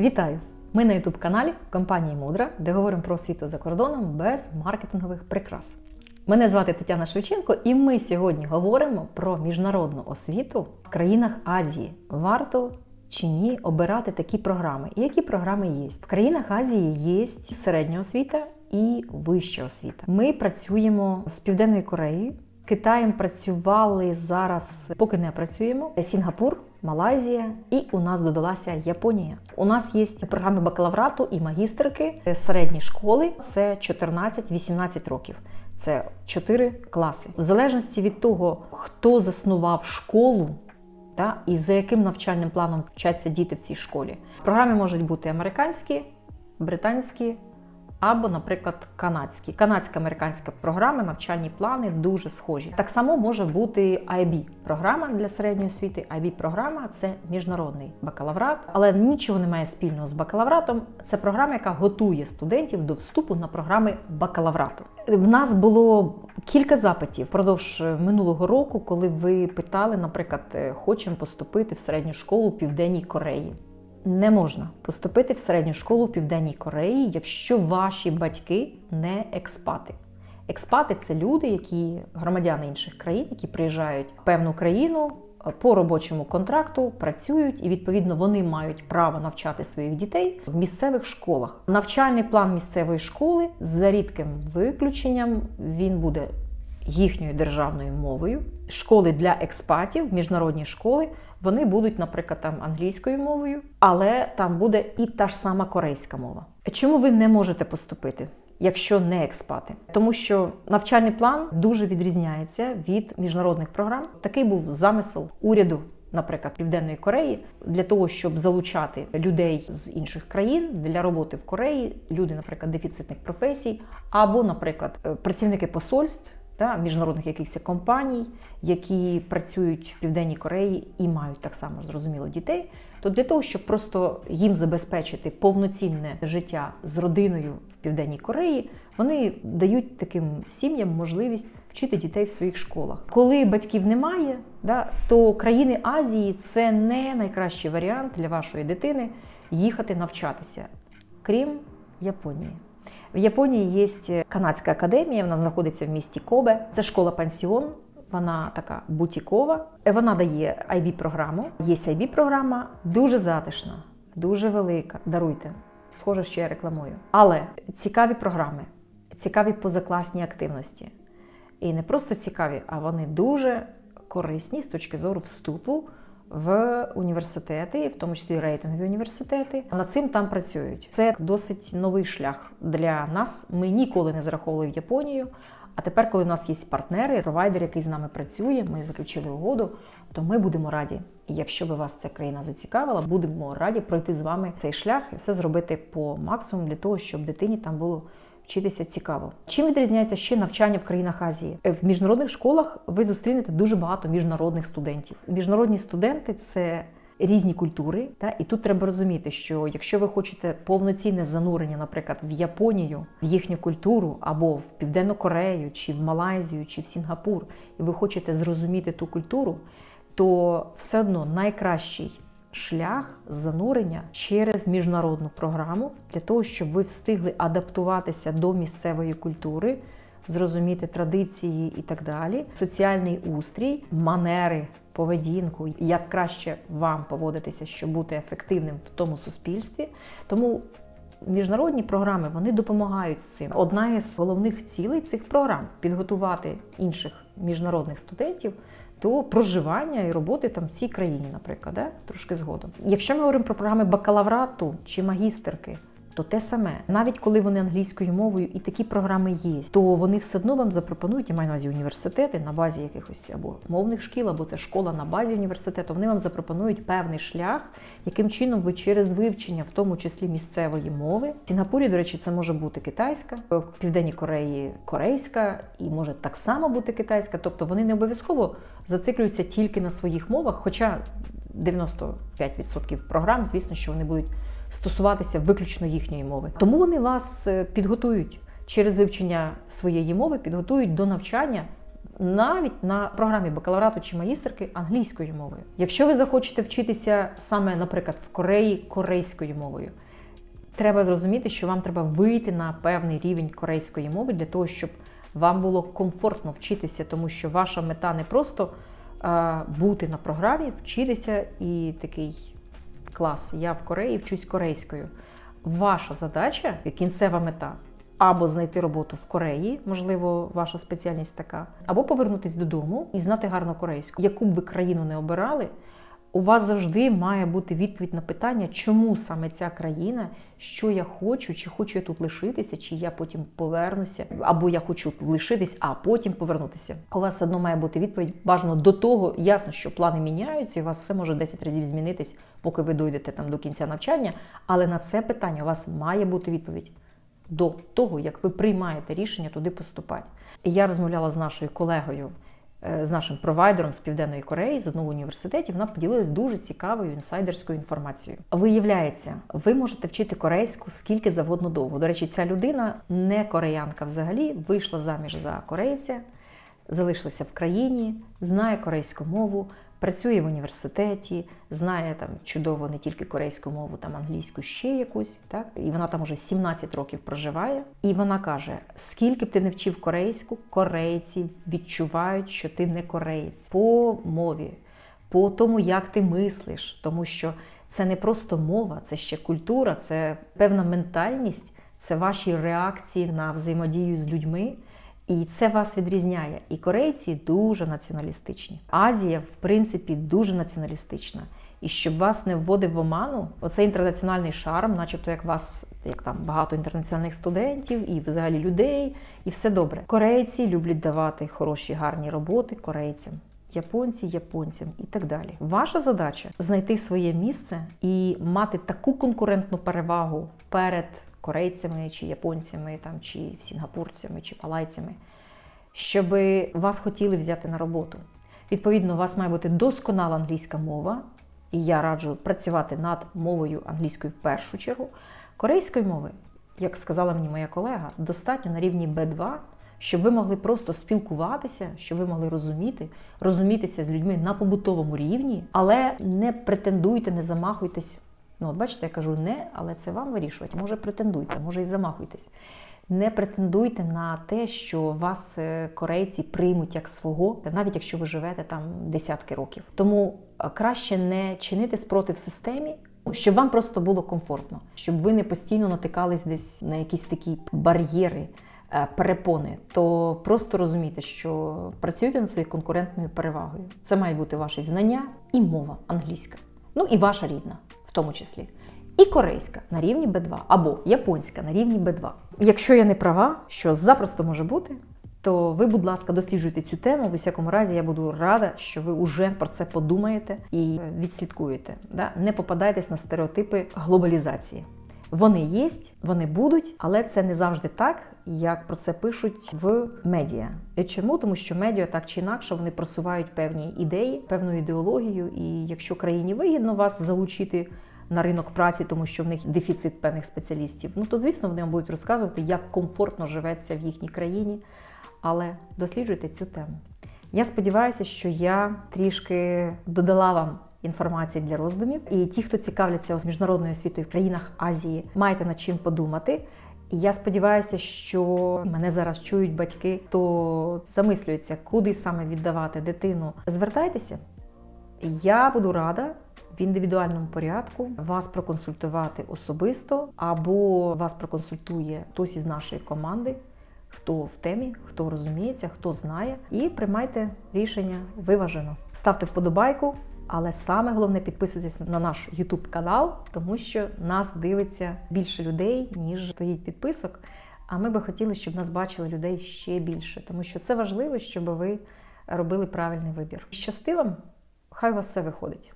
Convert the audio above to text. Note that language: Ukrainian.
Вітаю! Ми на youtube каналі компанії Мудра, де говоримо про освіту за кордоном без маркетингових прикрас. Мене звати Тетяна Шевченко, і ми сьогодні говоримо про міжнародну освіту в країнах Азії. Варто чи ні обирати такі програми? І які програми є? В країнах Азії є середня освіта і вища освіта. Ми працюємо з Південною Кореєю. Китаєм працювали зараз, поки не працюємо. Сінгапур, Малайзія, і у нас додалася Японія. У нас є програми бакалаврату і магістерки середні школи. Це 14-18 років. Це 4 класи. В залежності від того, хто заснував школу. Та, і за яким навчальним планом вчаться діти в цій школі. Програми можуть бути американські, британські або, наприклад, канадські. Канадсько-американська програма, навчальні плани дуже схожі. Так само може бути IB програма для середньої освіти. IB програма це міжнародний бакалаврат, але нічого не має спільного з бакалавратом. Це програма, яка готує студентів до вступу на програми бакалаврату. В нас було кілька запитів впродовж минулого року, коли ви питали, наприклад, хочемо поступити в середню школу в Південній Кореї. Не можна поступити в середню школу в Південній Кореї, якщо ваші батьки не експати. Експати це люди, які громадяни інших країн, які приїжджають в певну країну по робочому контракту, працюють і відповідно вони мають право навчати своїх дітей в місцевих школах. Навчальний план місцевої школи за рідким виключенням він буде їхньою державною мовою. Школи для експатів, міжнародні школи, вони будуть, наприклад, там англійською мовою, але там буде і та ж сама корейська мова. Чому ви не можете поступити? Якщо не експати, тому що навчальний план дуже відрізняється від міжнародних програм. Такий був замисел уряду, наприклад, Південної Кореї, для того, щоб залучати людей з інших країн для роботи в Кореї, люди, наприклад, дефіцитних професій, або, наприклад, працівники посольств та міжнародних якихось компаній, які працюють в Південній Кореї і мають так само зрозуміло дітей, то для того, щоб просто їм забезпечити повноцінне життя з родиною в Південній Кореї, вони дають таким сім'ям можливість вчити дітей в своїх школах. Коли батьків немає, да, то країни Азії це не найкращий варіант для вашої дитини їхати навчатися, крім Японії. В Японії є канадська академія, вона знаходиться в місті Кобе. Це школа-пансіон. Вона така бутікова. Вона дає IB-програму. Є IB-програма, дуже затишна, дуже велика. Даруйте, схоже, що я рекламую. Але цікаві програми, цікаві позакласні активності. І не просто цікаві, а вони дуже корисні з точки зору вступу в університети, в тому числі рейтингові університети. Над цим там працюють. Це досить новий шлях для нас. Ми ніколи не зараховували в Японію. А тепер, коли в нас є партнери, провайдер, який з нами працює, ми заключили угоду, то ми будемо раді. І якщо би вас ця країна зацікавила, будемо раді пройти з вами цей шлях і все зробити по максимуму для того, щоб дитині там було вчитися цікаво. Чим відрізняється ще навчання в країнах Азії? В міжнародних школах ви зустрінете дуже багато міжнародних студентів. Міжнародні студенти це різні культури. Та? І тут треба розуміти, що якщо ви хочете повноцінне занурення, наприклад, в Японію, в їхню культуру, або в Південну Корею, чи в Малайзію, чи в Сінгапур, і ви хочете зрозуміти ту культуру, то все одно найкращий шлях занурення через міжнародну програму для того, щоб ви встигли адаптуватися до місцевої культури, зрозуміти традиції і так далі, соціальний устрій, манери, поведінку, як краще вам поводитися, щоб бути ефективним в тому суспільстві. Тому міжнародні програми вони допомагають з цим. Одна із головних цілей цих програм підготувати інших міжнародних студентів до проживання і роботи там в цій країні, наприклад, да? трошки згодом. Якщо ми говоримо про програми бакалаврату чи магістерки, то те саме, навіть коли вони англійською мовою і такі програми є, то вони все одно вам запропонують, я маю на увазі університети на базі якихось або мовних шкіл, або це школа на базі університету. Вони вам запропонують певний шлях, яким чином ви через вивчення, в тому числі місцевої мови. В Сінгапурі, до речі, це може бути китайська, в Південній Кореї корейська, і може так само бути китайська. Тобто вони не обов'язково зациклюються тільки на своїх мовах, хоча 95% програм, звісно, що вони будуть стосуватися виключно їхньої мови. Тому вони вас підготують через вивчення своєї мови, підготують до навчання навіть на програмі бакалаврату чи магістерки англійською мовою. Якщо ви захочете вчитися саме, наприклад, в Кореї корейською мовою, треба зрозуміти, що вам треба вийти на певний рівень корейської мови для того, щоб вам було комфортно вчитися, тому що ваша мета не просто бути на програмі, вчитися і такий клас. Я в Кореї вчусь корейською. Ваша задача, кінцева мета, або знайти роботу в Кореї, можливо, ваша спеціальність така, або повернутися додому і знати гарно корейську. Яку б ви країну не обирали, у вас завжди має бути відповідь на питання, чому саме ця країна, що я хочу, чи хочу я тут лишитися, чи я потім повернуся, або я хочу лишитись, а потім повернутися. У вас одно має бути відповідь. Бажано до того, ясно, що плани міняються, і у вас все може 10 разів змінитись, поки ви дойдете там до кінця навчання. Але на це питання у вас має бути відповідь до того, як ви приймаєте рішення туди поступати. Я розмовляла з нашою колегою, з нашим провайдером з Південної Кореї, з одного університету, вона поділилась дуже цікавою інсайдерською інформацією. Виявляється, ви можете вчити корейську скільки завгодно довго. До речі, ця людина не кореянка взагалі, вийшла заміж за корейця, залишилася в країні, знає корейську мову. Працює в університеті, знає там чудово не тільки корейську мову, там англійську ще якусь, так і вона там уже 17 років проживає. І вона каже: скільки б ти не вчив корейську, корейці відчувають, що ти не кореєць по мові, по тому, як ти мислиш, тому що це не просто мова, це ще культура, це певна ментальність, це ваші реакції на взаємодію з людьми. І це вас відрізняє. І корейці дуже націоналістичні. Азія, в принципі, дуже націоналістична. І щоб вас не вводив в оману, оцей інтернаціональний шарм, начебто як вас, як там багато інтернаціональних студентів і взагалі людей, і все добре. Корейці люблять давати хороші, гарні роботи корейцям. Японці, японцям і так далі. Ваша задача знайти своє місце і мати таку конкурентну перевагу перед корейцями чи японцями, там, чи сінгапурцями, чи палайцями, щоб вас хотіли взяти на роботу. Відповідно, у вас має бути досконала англійська мова, і я раджу працювати над мовою англійською в першу чергу. Корейської мови, як сказала мені моя колега, достатньо на рівні B2, щоб ви могли просто спілкуватися, щоб ви могли розуміти, розумітися з людьми на побутовому рівні, але не претендуйте, не замахуйтесь. Ну, от бачите, я кажу не, але це вам вирішувати. Може, претендуйте, може і замахуйтесь. Не претендуйте на те, що вас е, корейці приймуть як свого, навіть якщо ви живете там десятки років. Тому е, краще не чинити спротив системі, щоб вам просто було комфортно, щоб ви не постійно натикались десь на якісь такі бар'єри. е, Перепони, то просто розумійте, що працюєте над своєю конкурентною перевагою. Це мають бути ваші знання і мова англійська, ну і ваша рідна, в тому числі. І корейська на рівні B2 або японська на рівні B2. Якщо я не права, що запросто може бути, то ви, будь ласка, досліджуйте цю тему. В усякому разі, я буду рада, що ви вже про це подумаєте і відслідкуєте. Да? Не попадайтесь на стереотипи глобалізації. Вони є, вони будуть, але це не завжди так, як про це пишуть в медіа. І чому? Тому що медіа так чи інакше вони просувають певні ідеї, певну ідеологію. І якщо країні вигідно вас залучити на ринок праці, тому що в них дефіцит певних спеціалістів, ну то звісно вони вам будуть розказувати, як комфортно живеться в їхній країні. Але досліджуйте цю тему. Я сподіваюся, що я трішки додала вам інформації для роздумів. І ті, хто цікавляться міжнародною освітою в країнах Азії, маєте над чим подумати. І я сподіваюся, що мене зараз чують батьки, хто замислюється, куди саме віддавати дитину. Звертайтеся, я буду рада в індивідуальному порядку вас проконсультувати особисто, або вас проконсультує хтось із нашої команди, хто в темі, хто розуміється, хто знає, і приймайте рішення виважено. Ставте вподобайку, але саме головне підписуйтесь на наш YouTube канал, тому що нас дивиться більше людей, ніж стоїть підписок. А ми би хотіли, щоб нас бачили людей ще більше, тому що це важливо, щоб ви робили правильний вибір. Щасти вам! Хай у вас все виходить.